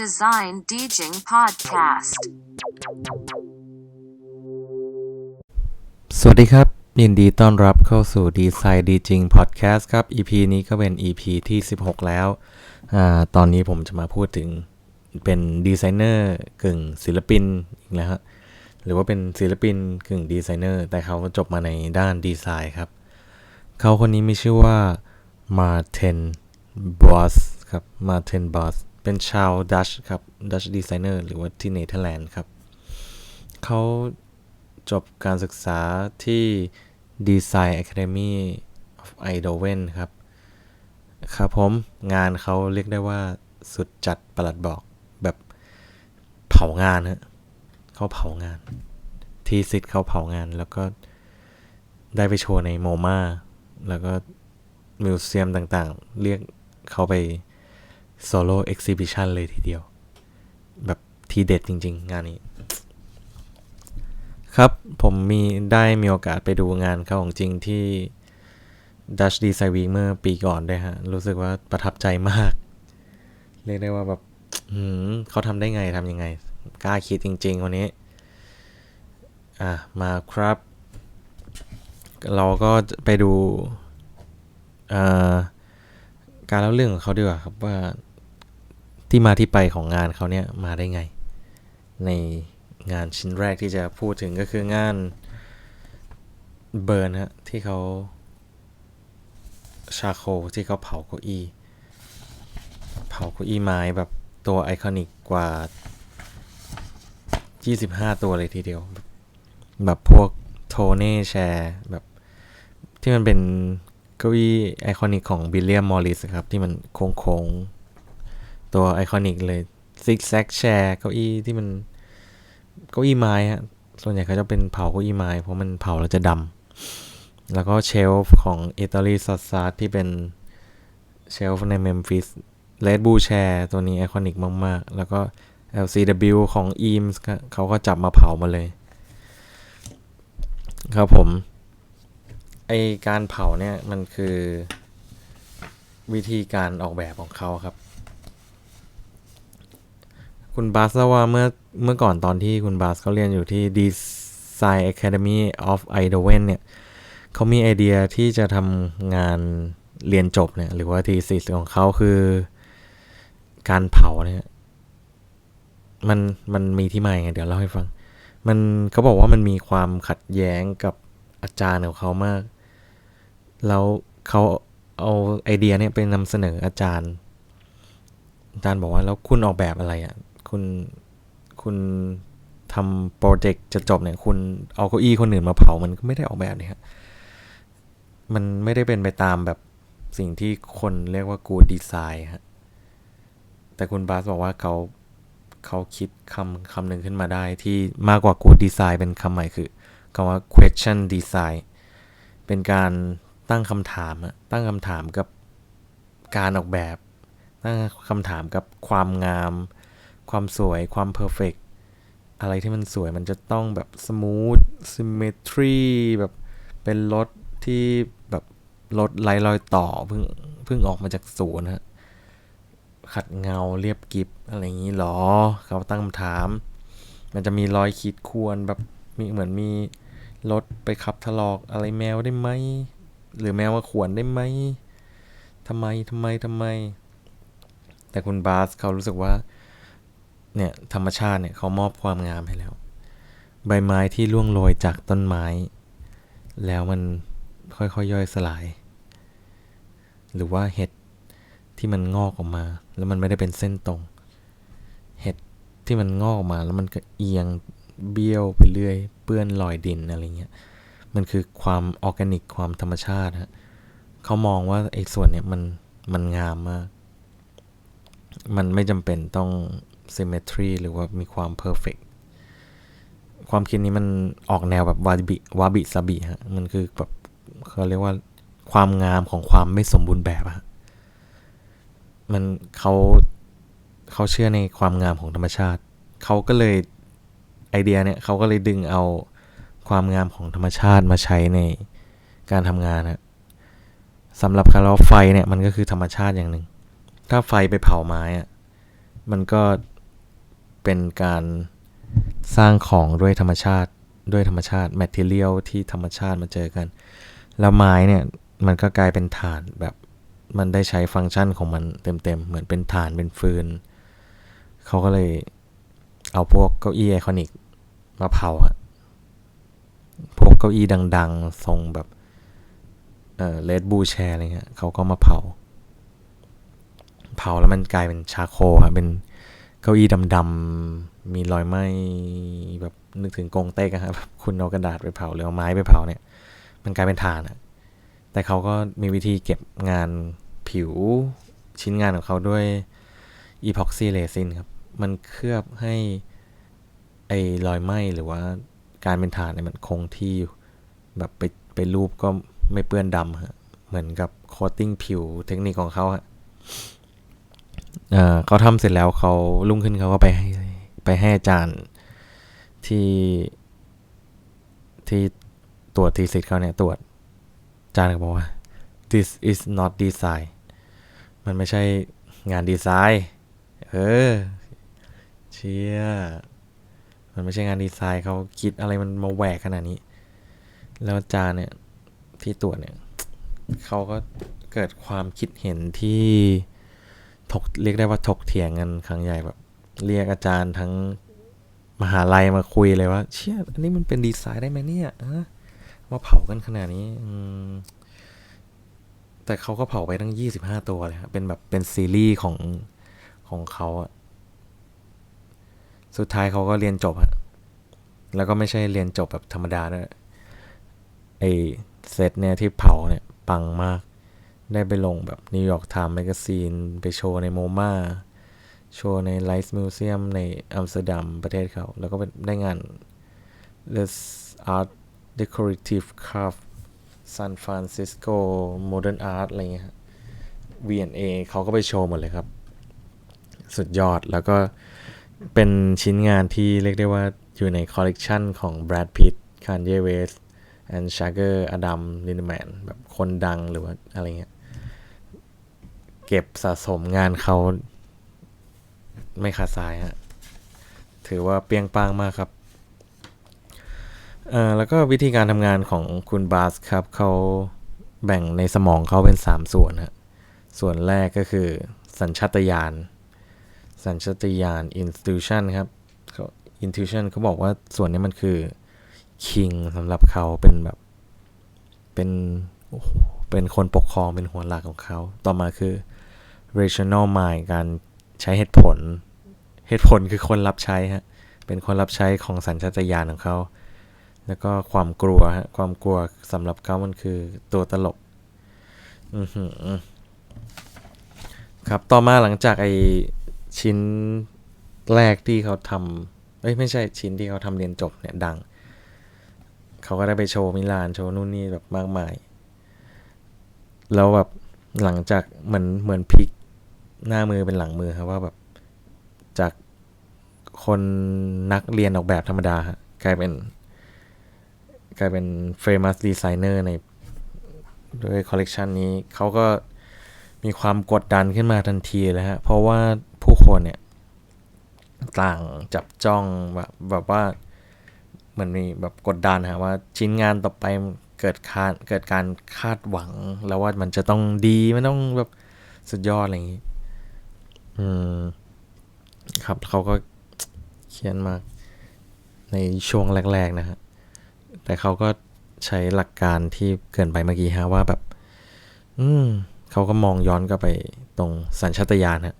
Design DJing Podcast สวัสดีครับ ยินดีต้อนรับเข้าสู่ Design ดีจริง Podcast ครับ EP นี้ก็เป็น EP ที่ 16 แล้วอตอนนี้ผมจะมาพูดถึงเป็นดีไซเนอร์กึ่งศิลปินอีกแล้วฮะหรือว่าเป็นศิลปินกึ่งดีไซเนอร์ แต่เขาจบมาในด้านดีไซน์ครับ เขาคนนี้มีชื่อว่า Martin Bos ครับ Martin Bos เเป็นชาวดัชครับ ดัชดีไซเนอร์หรือว่าที่เนเธอร์แลนด์ครับ เขาจบการศึกษาที่ Design Academy of Eindhoven ครับ ครับผมงานเขาเรียกได้ว่าสุดจัดประหลัดบอกแบบเผางานฮะเขาเผางาน ที่ซิดเขาเผางานแล้วก็ได้ไปโชว์ในโมมาแล้วก็มิวเซียมต่างๆ เรียกเขาไป โซโล่เอ็กซิบิชันเลยทีเดียว แบบทีเด็ดจริง ๆ งานนี้ ครับผมมีได้มีโอกาสไปดูงานเขาของจริงที่ Dutch Design Week เมื่อปีก่อนด้วยฮะ รู้สึกว่าประทับใจมาก เรียกได้ว่าแบบหืมเขาทำได้ไงทำยังไง กล้าคิดจริง ๆ วันนี้ อะ มาครับ เราก็ไปดู การเล่าเรื่องของเขาดีกว่าครับว่า ที่มาที่ไปของงานเขาเนี่ยมาได้ไง ในงานชิ้นแรกที่จะพูดถึงก็คืองานเบิร์นฮะที่เขาชาโคที่เขาเผาเก้าอี้เผาเก้าอี้ไม้แบบตัวไอคอนิกกว่า 25 ตัวเลยทีเดียว แบบพวกโทเน่แชร์แบบที่มันเป็นเก้าอี้ไอคอนิกของบิลเลียมมอริสครับ ที่มันโค้งๆ ตัวไอคอนิกเลยซิกแซกแชร์เก้าอี้ที่มันเก้าอี้ไม้ฮะส่วนใหญ่เขาจะเป็นเผาเก้าอี้ไม้ เพราะมันเผาแล้วจะดำ แล้วก็เชลฟ์ของอิตาลีซอสซาที่เป็นเชลฟ์ในเมมฟิสเลดบูแชร์ตัวนี้ไอคอนิกมาก ๆ แล้วก็ LCW ของ Eames เขาก็จับมาเผามาเลย ครับผม ไอการเผาเนี่ย มันคือวิธีการออกแบบของเขาครับ คุณบาสเล่าว่าเมื่อเมื่อก่อนตอนที่คุณบาสเขาเรียนอยู่ที่ Design Academy of Eindhoven เนี่ยเขามีไอเดียที่จะทำงานเรียนจบเนี่ย หรือว่าทีสิสของเขาคือการเผาเนี่ยมันมันมีที่มาไงเดี๋ยวเล่าให้ฟัง มันเขาบอกว่ามันมีความขัดแย้งกับอาจารย์ของเขามาก แล้วเขาเอาไอเดียเนี่ยไปนำเสนออาจารย์ อาจารย์บอกว่าแล้วคุณออกแบบอะไรอะ่ะ คุณคุณทำโปรเจกต์จะจบเนี่ยคุณเอาเก้าอี้คนอื่นมาเผามันก็ไม่ได้ออกแบบเนี่ยครับมันไม่ได้เป็นไปตามแบบสิ่งที่คนเรียกว่ากูดีไซน์ฮะแต่คุณบาสบอกว่าเขาเขาคิดคำคำหนึ่งขึ้นมาได้ที่มากกว่า good design เป็นคำใหม่คือคำว่า question design เป็นการตั้งคำถามอะตั้งคำถามกับการออกแบบ ตั้งคำถามกับความงาม ความสวยความ perfect อะไรที่มันสวยมันจะต้องแบบ smooth symmetry แบบเป็นรถที่แบบรถไร้รอยต่อเพิ่งเพิ่งออกมาจากศูนย์ฮะขัดเงาเรียบกิบอะไรอย่างนี้หรอ เขาตั้งคำถาม มันจะมีรอยขีดข่วนแบบมีเหมือนมีรถไปขับถลอกอะไรแมวได้ไหม หรือแมวมาข่วนได้ไหมทำไมทำไมทำไม แต่คุณบาสเขารู้สึกว่า เนี่ยธรรมชาติเนี่ยเขามอบความงามให้แล้ว ใบไม้ที่ร่วงโรยจากต้นไม้ แล้วมันค่อยๆยย่อยสลาย หรือว่าเห็ดที่มันงอกออกมา แล้วมันไม่ได้เป็นเส้นตรง เห็ดที่มันงอกออกมาแล้วมันก็เอียงเบี้ยวไปเรื่อย เปื้อนรอยดินอะไรเงี้ยมันคือความออร์แกนิกความธรรมชาติฮะเขามองว่าไอ้ส่วนเนี้ยมันมันงามมาก มันไม่จำเป็นต้อง symmetry หรือว่ามีความ perfect ความคิดนี้มันออกแนวแบบวาบิวาบิซาบิฮะ มันคือแบบเขาเรียกว่าความงามของความไม่สมบูรณ์แบบฮะมันเขาเขาเชื่อในความงามของธรรมชาติ เขาก็เลยไอเดียเนี่ยเขาก็เลยดึงเอาความงามของธรรมชาติมาใช้ในการทำงานนะสำหรับคาร์ลไฟเนี่ยมันก็คือธรรมชาติอย่างหนึ่ง ถ้าไฟไปเผาไม้อะมันก็ เป็นการสร้างของด้วยธรรมชาติด้วยธรรมชาติแมทเทียลที่ธรรมชาติมาเจอกัน แล้วไม้เนี่ยมันก็กลายเป็นฐานแบบมันได้ใช้ฟังก์ชันของมันเต็มๆ เหมือนเป็นฐานเป็นฟืน เขาก็เลยเอาพวกเก้าอี้ไอคอนิกมาเผาฮะพวกเก้าอี้ดังๆ ทรงแบบเออเลดบูแชร์อะไรเงี้ยเขาก็มาเผา เผาแล้วมันกลายเป็นชาโคลครับเป็น เก้าอี้ดำๆมีรอยไหม้แบบนึกถึงกงเต็กอะครับคุณเอากระดาษไปเผาหรือเอาไม้ไปเผาเนี่ย มันกลายเป็นถ่านอะแต่เขาก็มีวิธีเก็บงานผิวชิ้นงานของเขาด้วยอีพ็อกซี่เรซินครับ มันเคลือบให้ไอ้รอยไหม้หรือว่าการเป็นถ่านเนี่ยมันคงที่อยู่แบบไปไปรูปก็ไม่เปื้อนดำฮะเหมือนกับโคตติ้งผิวเทคนิคของเขาฮะ เอ่อเขาทำเสร็จแล้วเขาลุ่งขึ้นเขาก็ไปไปให้อาจารย์ที่ที่ตรวจทีสิทธ์เขาเนี่ยตรวจอาจารย์ก็บอกว่า this is not design มันไม่ใช่งานดีไซน์ เออ เชี่ย มันไม่ใช่งานดีไซน์เขาคิดอะไรมันมาแหวกขนาดนี้ แล้วอาจารย์เนี่ยที่ตรวจเนี่ยเขาก็เกิดความคิดเห็นที่ ถกเรียกได้ว่าถกเถียงกันครั้งใหญ่แบบ เรียกอาจารย์ทั้งมหาลัยมาคุยเลยว่า เชี่ยอันนี้มันเป็นดีไซน์ได้ไหมเนี่ยอมาเผากันขนาดนี้อืแต่เขาก็เผาไปทั้งยี่สิบห้าตัวเลยครับเป็นแบบเป็นซีรีส์ของของเขาสุดท้ายเขาก็เรียนจบอะแล้วก็ไม่ใช่เรียนจบแบบธรรมดาด้วยไอเซตเนี่ยที่เผาเนี่ยปังมาก ได้ไปลงแบบนิวยอร์กไทม์แมกซีนไปโชว์ในโมมาโชว์ในไลฟ์มิวเซียมในอัมสเตอร์ดัมประเทศเขา แล้วก็ไปได้งาน The Art Decorative Craft San Francisco Modern Art อะไรเงี้ยฮะ V&A เขาก็ไปโชว์หมดเลยครับ สุดยอดแล้วก็เป็นชิ้นงานที่เรียกได้ว่าอยู่ในคอลเลกชันของ Brad Pitt Kanye West and Sugar Adam Lindemann แบบคนดังหรือว่าอะไรเงี้ย เก็บสะสมงานเขาไม่ขาดสายฮะถือว่าเปรียงปางมากครับเอ่อแล้วก็วิธีการทำงานของคุณบาสครับเขาแบ่งในสมองเขาเป็น 3 ส่วนฮะส่วนแรกก็คือสัญชาตญาณสัญชาตญาณ intuition ครับ intuition เขาบอกว่าส่วนนี้มันคือ king สำหรับเขาเป็นแบบ เป็นเป็นคนปกครองเป็นหัวหลักของเขา ต่อมาคือ rational mind การใช้เหตุผล เหตุผลคือคนรับใช้ฮะ เป็นคนรับใช้ของสัญชาตญาณของเขา แล้วก็ความกลัวฮะ ความกลัวสำหรับเขามันคือตัวตลก อือหือครับ ต่อมาหลังจากไอชิ้นแรกที่เขาทำเอ้ยไม่ใช่ชิ้นที่เขาทำเรียนจบเนี่ยดัง เขาก็ได้ไปโชว์มิลานโชว์นู่นนี่แบบมากมาย แล้วแบบหลังจากเหมือนเหมือนพลิก หน้ามือเป็นหลังมือครับว่าแบบจากคนนักเรียนออกแบบธรรมดาฮะกลายเป็น กลายเป็น famous designer ในด้วยคอลเลกชันนี้เขาก็มีความกดดันขึ้นมาทันทีเลยฮะ เพราะว่าผู้คนเนี่ย ต่างจับจ้องแบบแบบว่าเหมือนมีแบบกดดันฮะว่าชิ้นงานต่อไปเกิดคาดเกิดการคาดหวังแล้วว่ามันจะต้องดีมันต้องแบบสุดยอดอะไรอย่างนี้ อืม ครับเขาก็เขียนมาในช่วงแรก ๆ นะฮะ แต่เขาก็ใช้หลักการที่เกินไปเมื่อกี้ฮะว่าแบบ อืมเขาก็มองย้อนกลับไปตรงสัญชาตญาณฮะ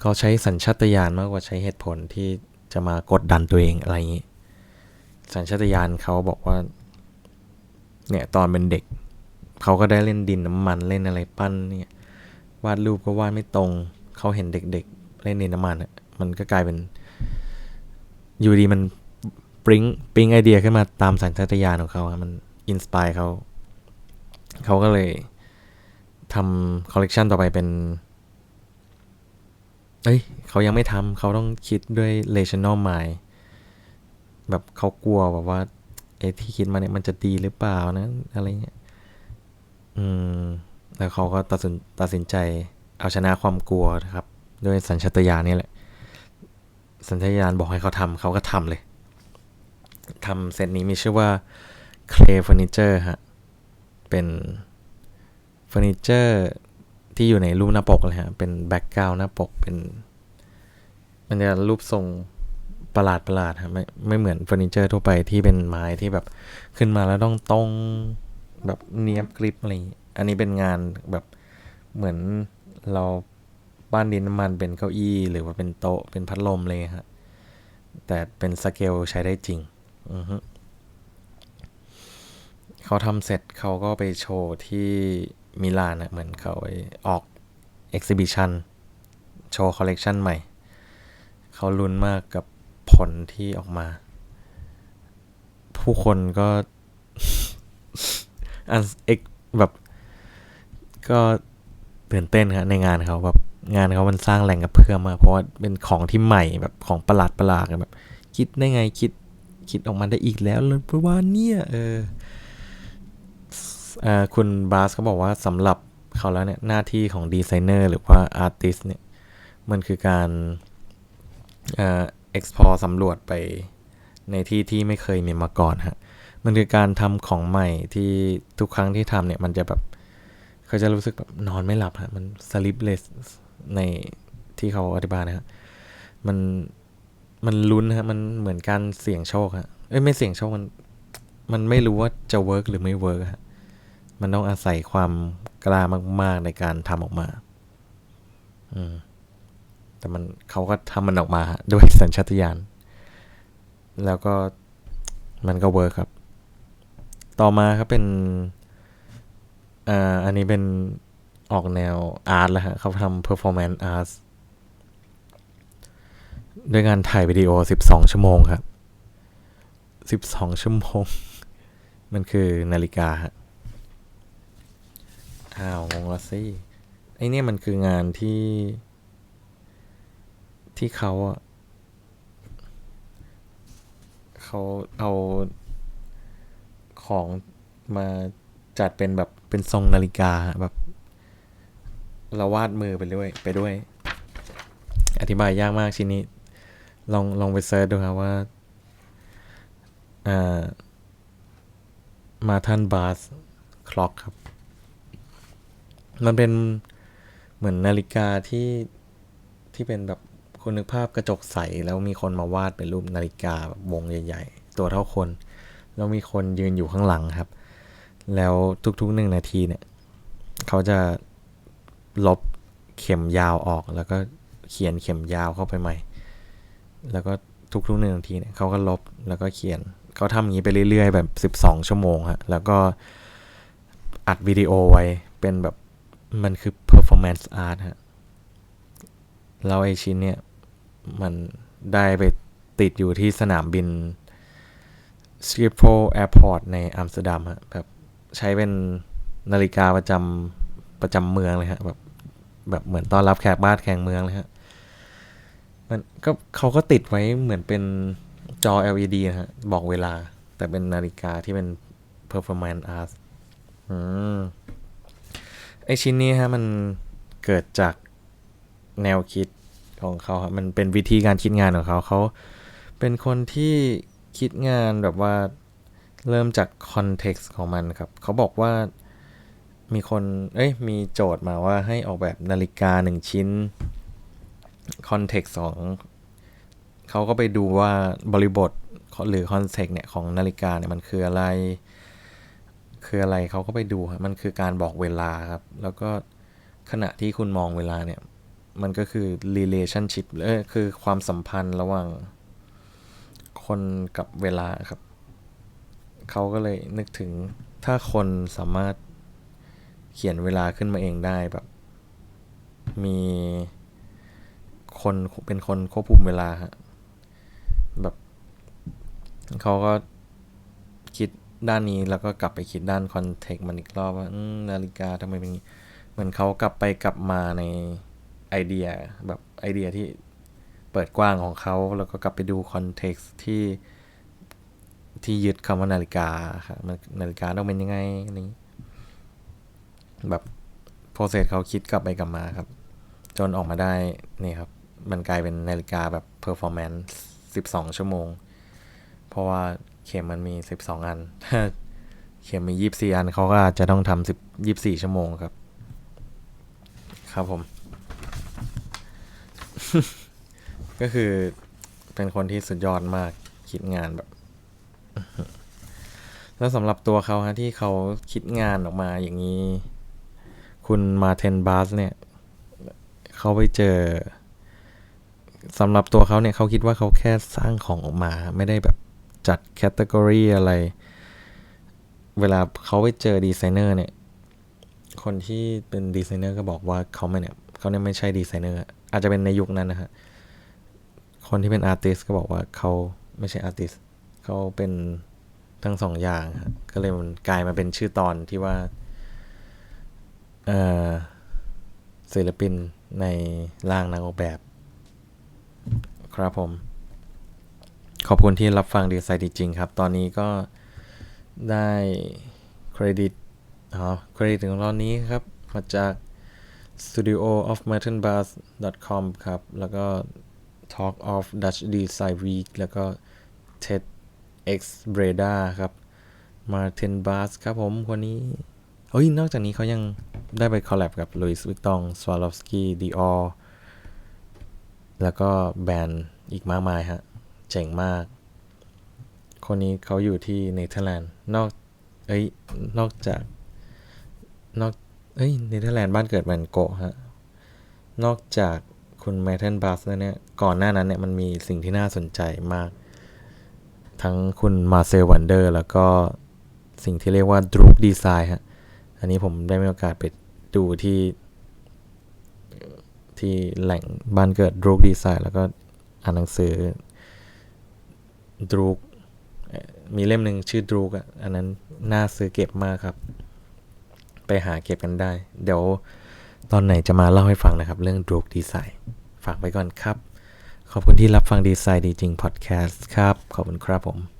เขาใช้สัญชาตญาณมากกว่าใช้เหตุผลที่จะมากดดันตัวเองอะไรอย่างนี้ สัญชาตญาณเขาบอกว่า เนี่ยตอนเป็นเด็ก เขาก็ได้เล่นดินน้ำมันเล่นอะไรปั้นเนี่ย วาดรูปก็วาดไม่ตรง เขาเห็นเด็กๆเล่นดินน้ำมันอะมันก็กลายเป็น อยู่ดีมันปริ้งปริ้งไอเดียขึ้นมาตามสัญชาตญาณของเขามันอินสปายเขา เขาก็เลยทำคอลเลกชันต่อไปเป็น เอ้ย เขายังไม่ทำเขาต้องคิดด้วย rational mind แบบเขากลัวแบบว่าไอ้ที่คิดมาเนี่ยมันจะดีหรือเปล่านะ อะไรเงี้ย อืม แล้วเขาก็ตัดสินตัดสินใจ เอาชนะความกลัวนะครับ ด้วยสัญชาตญาณนี่แหละ สัญชาตญาณบอกให้เขาทำเขาก็ทำเลยทำเซตนี้มีชื่อว่า Clay Furniture ฮะ เป็นเฟอร์นิเจอร์ที่อยู่ในรูปหน้าปกเลยฮะ เป็นแบ็กกราวน์หน้าปกเป็น มันจะรูปทรงประหลาดประหลาดฮะไม่ไม่เหมือนเฟอร์นิเจอร์ทั่วไปที่เป็นไม้ที่แบบขึ้นมาแล้วต้องตรงแบบเนียบกริบอะไรอันนี้เป็นงานแบบเหมือน เราบ้านดินน้ำมันเป็นเก้าอี้ หรือว่าเป็นโต๊ะเป็นพัดลมเลยฮะ แต่เป็นสเกลใช้ได้จริง อือฮึเขาทำเสร็จเขาก็ไปโชว์ที่มิลานนะเหมือนเขาออกเอ็กซิบิชันโชว์คอลเลกชันใหม่ เขาลุ้นมากกับผลที่ออกมา ผู้คนก็อันเอกแบบก็ ตื่นเต้นครับในงานเขาแบบงานเขามันสร้างแรงกระเพื่อมมากเพราะว่าเป็นของที่ใหม่แบบของประหลาดประหลาดแบบ คิดได้ไงคิดคิดออกมาได้อีกแล้วเลยเพราะว่าเนี่ยเออคุณบาสเขาบอกว่าสำหรับเขาแล้วเนี่ยหน้าที่ของดีไซเนอร์หรือว่าอาร์ติสเนี่ยมันคือการเอ่อ explore สำรวจไปในที่ที่ไม่เคยมีมาก่อนฮะ มันคือการทำของใหม่ที่ทุกครั้งที่ทำเนี่ย มันจะแบบ เขาจะรู้สึกแบบนอนไม่หลับฮะมัน sleepless ในที่เขาอธิบายนะฮะมันมันลุ้นฮะมันเหมือนการเสี่ยงโชคฮะเอ้ยไม่เสี่ยงโชคมัน มันไม่รู้ว่าจะเวิร์กหรือไม่เวิร์กฮะมันต้องอาศัยความกล้ามาก ๆ ในการทำออกมา อืม แต่มันเขาก็ทำมันออกมาด้วยสัญชาตญาณ แล้วก็มันก็เวิร์คครับ ต่อมาครับเป็น อ่าอันนี้เป็นออกแนวอาร์ตแล้วฮะเขาทำ performance art ด้วยการถ่ายวิดีโอ 12 ชั่วโมงครับ 12 ชั่วโมง มันคือนาฬิกาฮะอ้าว งงละสิ ไอเนี่ยมันคืองานที่ ที่เขาอะเขาเอาของมา จัดเป็นแบบเป็นทรงนาฬิกาแบบเราวาดมือไปด้วยไปด้วย อธิบายยากมากชิ้นนี้ ลองลองไปเซิร์ชดูครับว่าอ่ามาทันบาสคล็อกครับ มันเป็นเหมือนนาฬิกาที่ที่เป็นแบบคุณนึกภาพกระจกใส แล้วมีคนมาวาดเป็นรูปนาฬิกาแบบวงใหญ่ ๆ ตัวเท่าคน แล้วมีคนยืนอยู่ข้างหลังครับ แล้วทุกๆหนึ่งนาทีเนี่ย เขาจะลบเข็มยาวออก แล้วก็เขียนเข็มยาวเข้าไปใหม่ แล้วก็ทุกๆหนึ่งนาทีเนี่ยเขาก็ลบแล้วก็เขียน เขาทำอย่างนี้ไปเรื่อย ๆ แบบ 12 ชั่วโมงฮะ แล้วก็อัดวิดีโอไว้เป็นแบบมันคือ performance art ฮะแล้วไอชิ้นเนี่ย มันได้ไปติดอยู่ที่สนามบิน Schiphol Airport ในอัมสเตอร์ดัมฮะแบบ ใช้เป็นนาฬิกาประจำประจำเมืองเลยฮะแบบแบบเหมือนต้อนรับแขกบ้านแขกเมืองเลยฮะมันก็เขาก็ติดไว้เหมือนเป็นจอ LED นะฮะ บอกเวลา แต่เป็นนาฬิกาที่เป็น performance art อืมไอชิ้นนี้ฮะ มันเกิดจากแนวคิดของเขาครับมันเป็นวิธีการคิดงานของเขา เขาเป็นคนที่คิดงานแบบว่า เริ่มจากคอนเท็กซ์ของมันครับ เขาบอกว่ามีคน เอ้ย มีโจทย์มาว่าให้ออกแบบนาฬิกาหนึ่งชิ้น คอนเท็กซ์ของเขาก็ไปดูว่าบริบทหรือคอนเท็กซ์เนี่ย ของนาฬิกาเนี่ย มันคืออะไร คืออะไรเขาก็ไปดูครับมันคือการบอกเวลาครับ แล้วก็ขณะที่คุณมองเวลาเนี่ย มันก็คือ relationship เออคือความสัมพันธ์ระหว่างคนกับเวลาครับ เขาก็เลยนึกถึงถ้าคนสามารถเขียนเวลาขึ้นมาเองได้แบบ มีคนเป็นคนควบคุมเวลาฮะแบบเขาก็คิดด้านนี้แล้วก็กลับไปคิดด้านคอนเทกต์มันอีกรอบว่านาฬิกาทำไมเป็นงี้เหมือนเขากลับไปกลับมาในไอเดียแบบไอเดียที่เปิดกว้างของเขาแล้วก็กลับไปดูคอนเท็กซ์ที่ ที่ยึดคำว่านาฬิกาครับนาฬิกาต้องเป็นยังไงนี้ แบบโปรเซสเขาคิดกลับไปกลับมาครับ จนออกมาได้นี่ครับ มันกลายเป็นนาฬิกาแบบ performance 12ชั่วโมง เพราะว่าเข็มมันมี12อัน ถ้าเข็มมี24อันเขาก็อาจจะต้องทำ10 24ชั่วโมงครับ ครับผม ก็คือเป็นคนที่สุดยอดมากคิดงานแบบ แล้วสำหรับตัวเขาฮะที่เขาคิดงานออกมาอย่างนี้ คุณมาเทนบาสเนี่ย เขาไปเจอสำหรับตัวเขาเนี่ยเขาคิดว่าเขาแค่สร้างของออกมา ไม่ได้แบบจัดแคตตากรีอะไร เวลาเขาไปเจอดีไซเนอร์เนี่ย คนที่เป็นดีไซเนอร์ก็บอกว่าเขาไม่เนี่ยเขาเนี่ยไม่ใช่ดีไซเนอร์อาจจะเป็นในยุคนั้นนะฮะคนที่เป็นอาร์ติสก็บอกว่าเขาไม่ใช่อาร์ติส เขาเป็นทั้งสองอย่างก็เลยมันกลายมาเป็นชื่อตอนที่ว่าศิลปินในร่างนักออกแบบ ครับผม ขอบคุณที่รับฟังดีไซน์ดีจริงครับ ตอนนี้ก็ได้เครดิตอ๋อเครดิตของเรานี้ครับ มาจาก studio of martin bars com ครับ แล้วก็ Talk of Dutch Design Week แล้วก็ TED X Breda ครับ Martin b a s ครับผมคนนี้เฮ้ย นอกจากนี้เขายังได้ไปคอลแลบกับ Louis Vuitton Swarovski Dior แล้วก็แบรนด์อีกมากมายฮะ เจ๋งมาก คนนี้เขาอยู่ที่เนเธอร์แลนด์ นอก เอ้ย นอกจาก นอก เอ้ย เนเธอร์แลนด์บ้านเกิดแวนโกะฮะ นอกจากคุณแมทเทนบัสแล้วเนี่ย ก่อนหน้านั้นเนี่ยมันมีสิ่งที่น่าสนใจมาก ทั้งคุณมาเซลวันเดอร์แล้วก็สิ่งที่เรียกว่าดรูกดีไซน์ฮะ อันนี้ผมได้มีโอกาสไปดูที่ ที่แหล่งบ้านเกิดดรูกดีไซน์แล้วก็อ่านหนังสือดรูกมีเล่มหนึ่งชื่อดรูกอันนั้นน่าซื้อเก็บมากครับ ไปหาเก็บกันได้ เดี๋ยวตอนไหนจะมาเล่าให้ฟังนะครับ เรื่องดรูกดีไซน์ฝากไว้ก่อนครับ ขอบคุณที่รับฟังดีไซน์ดีจริงพอดแคสต์ครับ ขอบคุณครับผม